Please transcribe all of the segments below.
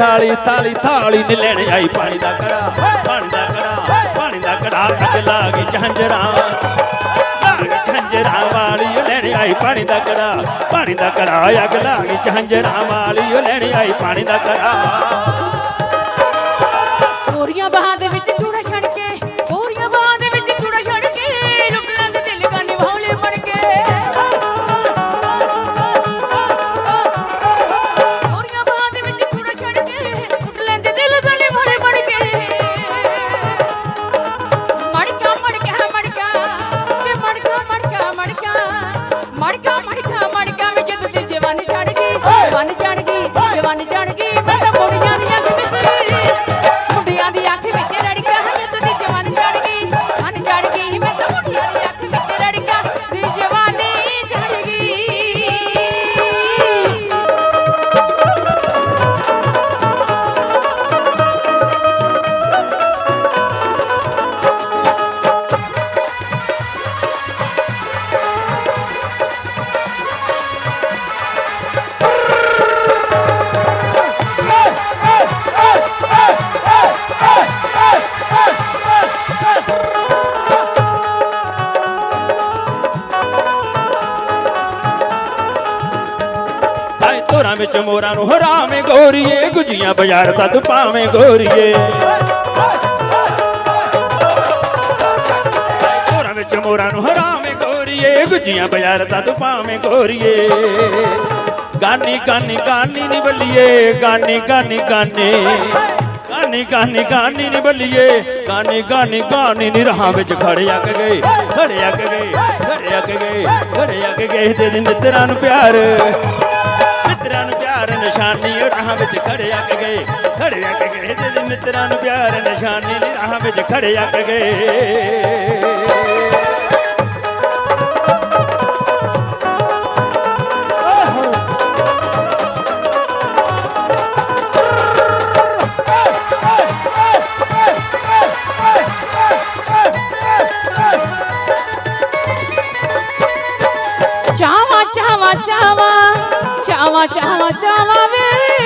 ਥਾਲੀ ਥਾਲੀ ਥਾਲੀ ਨੀ ਲੈਣ ਆਈ ਪਾਣੀ ਦਾ ਕੜਾ, ਪਾਣੀ ਦਾ ਕੜਾ, ਪਾਣੀ ਦਾ ਕੜਾ ਅੱਗ ਲਾਗੀ ਝੰਜਰਾਂ ਲਾਗੀ ਝੰਜਰਾਂ ਵਾਲੀ ਓ ਲੈਣ ਆਈ ਪਾਣੀ ਦਾ ਕੜਾ, ਪਾਣੀ ਦਾ ਕੜਾ ਅੱਗ ਲਾਗੀ ਝੰਜਰਾਂ ਵਾਲੀ ਓ ਲੈਣ ਆਈ ਪਾਣੀ ਦਾ ਕੜਾ। ਗੋਰੀਆਂ ਬਾਹਾਂ ਦੇ ਵਿੱਚ ਮੋਰਾਂ ਨੂੰ ਹਰਾਵੇਂ ਗੋਰੀਏ, ਗੁਜੀਆਂ ਬਾਜ਼ਾਰ ਤਦ ਪਾਵੇਂ ਗੋਰੀਏ। ਹਾਏ ਵਿੱਚ ਮੋਰਾਂ ਨੂੰ ਹਰਾਵੇਂ ਗੋਰੀਏ, ਗੁਜੀਆਂ ਬਾਜ਼ਾਰ ਤਦ ਪਾਵੇਂ ਗੋਰੀਏ। ਗਾਨੀ ਗਾਨੀ ਗਾਨੀ ਨੀ ਬੱਲੀਏ ਗਾਨੀ ਗਾਨੀ ਗਾਨੀ। ਗਾਨੀ ਗਾਨੀ ਗਾਨੀ ਨੀ ਬੱਲੀਏ ਗਾਨੀ ਗਾਨੀ ਗਾਨੀ ਨੀ ਰਾਹਾਂ ਵਿੱਚ ਖੜੇ ਅੱਕ ਗਏ, ਖੜੇ ਅੱਕ ਗਏ, ਖੜੇ ਅੱਕ ਗਏ, ਖੜੇ ਅੱਕ ਗਏ। ਤੇ ਦਿਨ ਨੂੰ ਪਿਆਰ। ਮਿੱਤਰਾਂ ਨੂੰ ਪਿਆਰ, ਨਿਸ਼ਾਨੀ ਉਹ ਵਿੱਚ ਖੜੇ ਅੱਕ ਗਏ। ਖੜੇ ਅੱਕ ਗਏ ਤੇ ਮਿੱਤਰਾਂ ਨੂੰ ਪਿਆਰ, ਨਿਸ਼ਾਨੀ ਨੀ ਰਾਹਾਂ ਵਿੱਚ ਖੜੇ ਅੱਕ ਗਏ। চাওয়া চাওয়াবে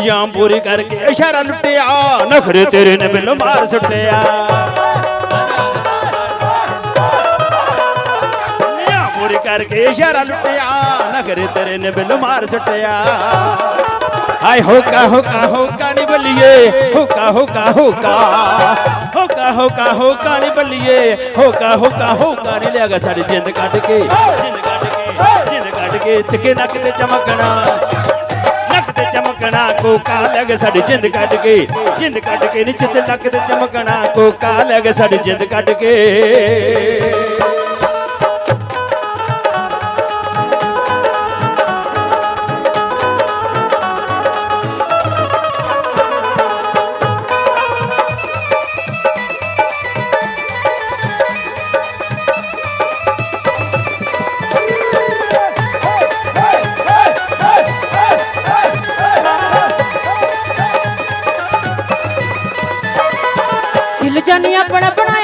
ਨਿਜ਼ਾਮ ਪੂਰੀ ਕਰਕੇ ਇਸ਼ਾਰਾ ਲੁੱਟਿਆ, ਨਖਰੇ ਤੇਰੇ ਨੇ ਮੈਨੂੰ ਮਾਰ ਸੁੱਟਿਆ। ਪੂਰੀ ਕਰਕੇ ਇਸ਼ਾਰਾ ਲੁੱਟਿਆ, ਨਖਰੇ ਤੇਰੇ ਨੇ ਮੈਨੂੰ ਮਾਰ ਸੁੱਟਿਆ। ਹਾਏ, ਹੋਕਾ ਹੋਕਾ ਹੋਕਾ ਨੀ ਬੱਲੀਏ, ਹੋਕਾ ਹੋਕਾ ਹੋਕਾ। ਹੋਕਾ ਹੋਕਾ ਹੋਕਾ ਨੀ ਬੱਲੀਏ, ਹੋਕਾ ਹੋਕਾ ਹੋਕਾ ਨੀ ਲਿਆਗਾ ਸਾਡੀ ਜਿੰਦ ਕੱਢ ਕੇ। ਜਿੰਦ ਕੱਢ ਕੇ, ਜਿੰਦ ਕੱਢ ਕੇ ਤਿੱਕੇ ਨੱਕ ਤੇ ਚਮਕਣਾ। ਚਮਕਣਾ, ਕੋਕਾ ਲੱਗ ਸਾਡੀ ਜਿੰਦ ਕੱਢ ਕੇ। ਜਿੰਦ ਕੱਢ ਕੇ ਨੀ ਚਿੱਤ ਨੱਕ ਤੇ ਚਮਕਣਾ, ਕੋਕਾ ਲੱਗ ਸਾਡੀ ਜਿੰਦ ਕੱਢ ਕੇ। ਜਾਨੀ ਆਪਣਾ ਬਣਾ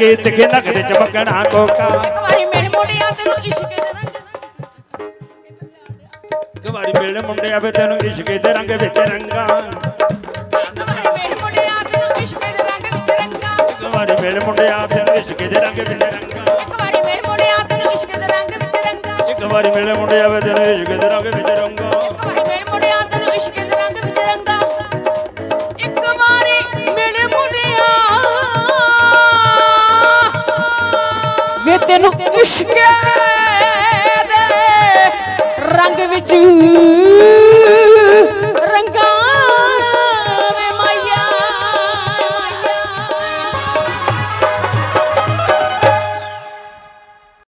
ਕੇ ਤਿਖੇ ਨੱਕ ਤੇ ਚਮਕਣਾ ਕੋਕਾ। ਵਾਰੀ ਮਿਲ ਮੁੰਡਿਆ ਤੈਨੂੰ ਇਸ਼ਕ ਦੇ ਰੰਗ ਇੱਕ ਵਾਰੀ ਮਿਲਣ ਮੁੰਡਿਆ ਵੇ ਤੈਨੂੰ ਇਸ਼ਕੇ ਦੇ ਰੰਗ ਵਿੱਚ ਰੰਗਾ। ਇੱਕ ਵਾਰੀ ਮਿਲ ਮੁੰਡਿਆ ਤੈਨੂੰ ਇਸ਼ਕ ਦੇ ਰੰਗ ਵਿੱਚ ਰੰਗਾ। ਇੱਕ ਵਾਰੀ ਮਿਲ ਮੁੰਡਿਆ ਤੈਨੂੰ ਇਸ਼ਕੇ ਦੇ ਰੰਗ ਵਿੱਚ ਰੰਗਾ। ਇੱਕ ਵਾਰੀ ਮਿਲ ਮੁੰਡਿਆ ਤੈਨੂੰ ਇਸ਼ਕ ਦੇ ਰੰਗ ਵਿੱਚ ਰੰਗਾ। ਇੱਕ ਵਾਰੀ ਮਿਲ ਮੁੰਡਿਆ ਵੇ ਤੈਨੂੰ ਇਸ਼ਕੇ ਦੇ ਰੰਗ ਵਿੱਚ ਰੰਗਾ। ਤੈਨੂੰ ਇਸ਼ਕ ਦੇ ਰੰਗ ਵਿੱਚ